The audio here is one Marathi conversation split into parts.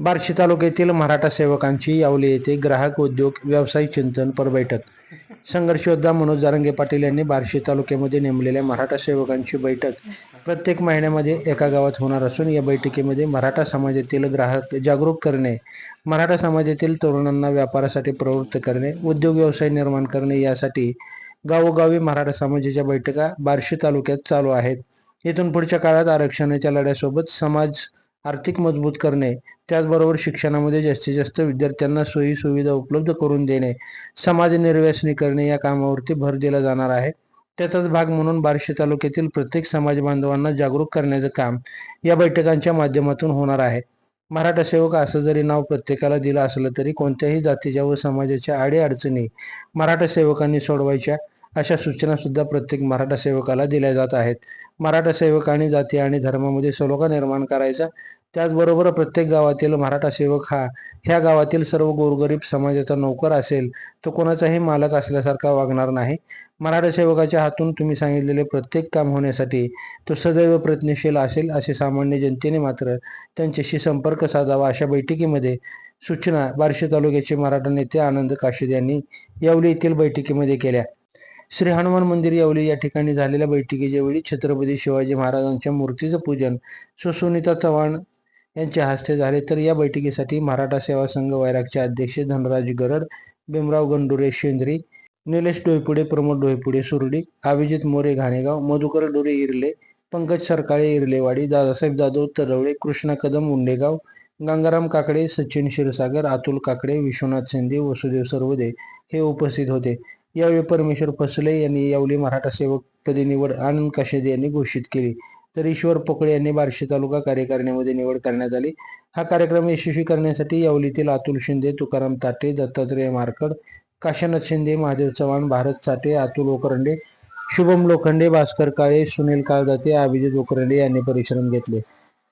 बार्शी तालुक्यातील मराठा सेवकांची यावली येथे ग्राहक उद्योग व्यवसाय चिंतन पर बैठक संघर्षयोद्धा मनोज जारंगे पाटील यांनी बार्शी तालुक्यामध्ये नेमलेल्या मराठा सेवकांची बैठक प्रत्येक महिन्यामध्ये एका गावात होणार असून या बैठकीमध्ये मराठा समाजातील ग्राहक जागरूक करणे मराठा समाजातील तरुणांना व्यापारासाठी प्रवृत्त करणे उद्योग व्यवसाय निर्माण करणे यासाठी गावोगावी मराठा समाजाच्या बैठका बार्शी तालुक्यात चालू आहेत. इथून पुढच्या काळात आरक्षणाच्या लढ्यासोबत समाज आर्थिक मजबूत करणे त्याचबरोबर शिक्षणामध्ये जास्तीत जास्त विद्यार्थ्यांना सोयी सुविधा उपलब्ध करून देणे समाज निर्व्यसनी करणे या कामावरती भर दिला जाणार आहे. त्याचाच भाग म्हणून बार्शी तालुक्यातील प्रत्येक समाज बांधवांना जागरूक करण्याचं काम या बैठकांच्या माध्यमातून होणार आहे. मराठा सेवक असं जरी नाव प्रत्येकाला दिलं असलं तरी कोणत्याही जातीच्या व समाजाच्या अडीअडचणी मराठा सेवकांनी सोडवायच्या अशा सूचना सुद्धा प्रत्येक मराठा सेवकाला दिल्या जात आहेत. मराठा सेवकाने जाती आणि धर्मामध्ये सलोखा निर्माण करायचा. त्याचबरोबर प्रत्येक गावातील मराठा सेवक हा ह्या गावातील सर्व गोरगरीब समाजाचा नोकर असेल तो कोणाचाही मालक असल्यासारखा वागणार नाही. मराठा सेवकाच्या हातून तुम्ही सांगितलेले प्रत्येक काम होण्यासाठी तो सदैव प्रयत्नशील असेल असे सामान्य जनतेने मात्र त्यांच्याशी संपर्क साधावा अशा बैठकीमध्ये सूचना बार्शी तालुक्याचे मराठा नेते आनंद काशीद यांनी यावली येथील बैठकीमध्ये केल्या. श्री हनुमान मंदिर यावली या ठिकाणी झालेल्या बैठकीच्या वेळी छत्रपती शिवाजी महाराजांच्या मूर्तीचं पूजन. सुसुनीता चव्हाण यांच्या हस्ते झाले. तर या बैठकीसाठी मराठा सेवा संघ वैरागचे अध्यक्ष धनराज गरड भीमराव गंडुरे शेंद्री निलेश डोईपुडे प्रमोद डोईपुडे सुरडी अभिजित मोरे घाणेगाव मधुकर डोरे इरले पंकज सरकाळे इरलेवाडी दादासाहेब जाधव तरवळे कृष्णा कदम उंडेगाव गंगाराम काकडे सचिन क्षीरसागर अतुल काकडे विश्वनाथ शिंदे वसुदेव सर्वदे हे उपस्थित होते. यावेळी परमेश्वर फसले यांनी यावली मराठा सेवक पदी निवड आनंद काशेदे यांनी घोषित केली. तर ईश्वर पोकळे यांनी बार्शी तालुका कार्यकारिणीमध्ये निवड करण्यात आली. हा कार्यक्रम यशस्वी करण्यासाठी यावलीतील अतुल शिंदे तुकाराम ताटे दत्तात्रय मारकड काशीनाथ शिंदे महादेव चव्हाण भारत साठे अतुल ओकरंडे शुभम लोखंडे भास्कर काळे सुनील काळदाते अभिजित ओकरंडे यांनी परिश्रम घेतले.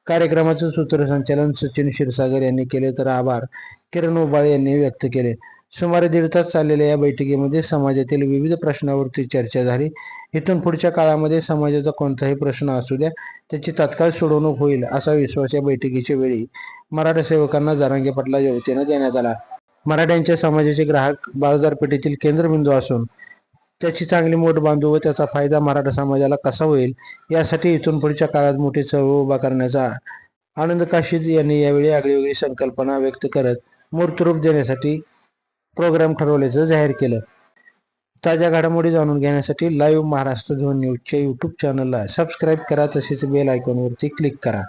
कार्यक्रमाचं सूत्रसंचालन सचिन क्षीरसागर यांनी केले तर आभार. किरण उबाळे यांनी व्यक्त केले. सुमारे दीड तास चाललेल्या या बैठकीमध्ये समाजातील विविध प्रश्नावरती चर्चा झाली. इथून पुढच्या काळामध्ये समाजाचा कोणताही प्रश्न असू द्या त्याची तात्काळ सोडवणूक होईल असा विश्वास या बैठकीच्या वेळी मराठा सेवकांना जारांगे पाटलाच्या वतीनं देण्यात आला. मराठ्यांच्या समाजाचे ग्राहक बाजारपेठेतील केंद्रबिंदू असून त्याची चांगली मोठ बांधू व त्याचा फायदा मराठा समाजाला कसा होईल यासाठी इथून पुढच्या काळात मोठी चळवळ उभा करण्याचा आनंद काशीद यांनी यावेळी आगळीवेगळी संकल्पना व्यक्त करत मूर्तरूप देण्यासाठी प्रोग्राम ठरवल्याचं जाहीर केलं. ताज्या घडामोडी जाणून घेण्यासाठी लाईव्ह महाराष्ट्र झोन न्यूजच्या यूट्यूब चॅनलला सबस्क्राईब करा तसेच बेल आयकॉनवरती क्लिक करा.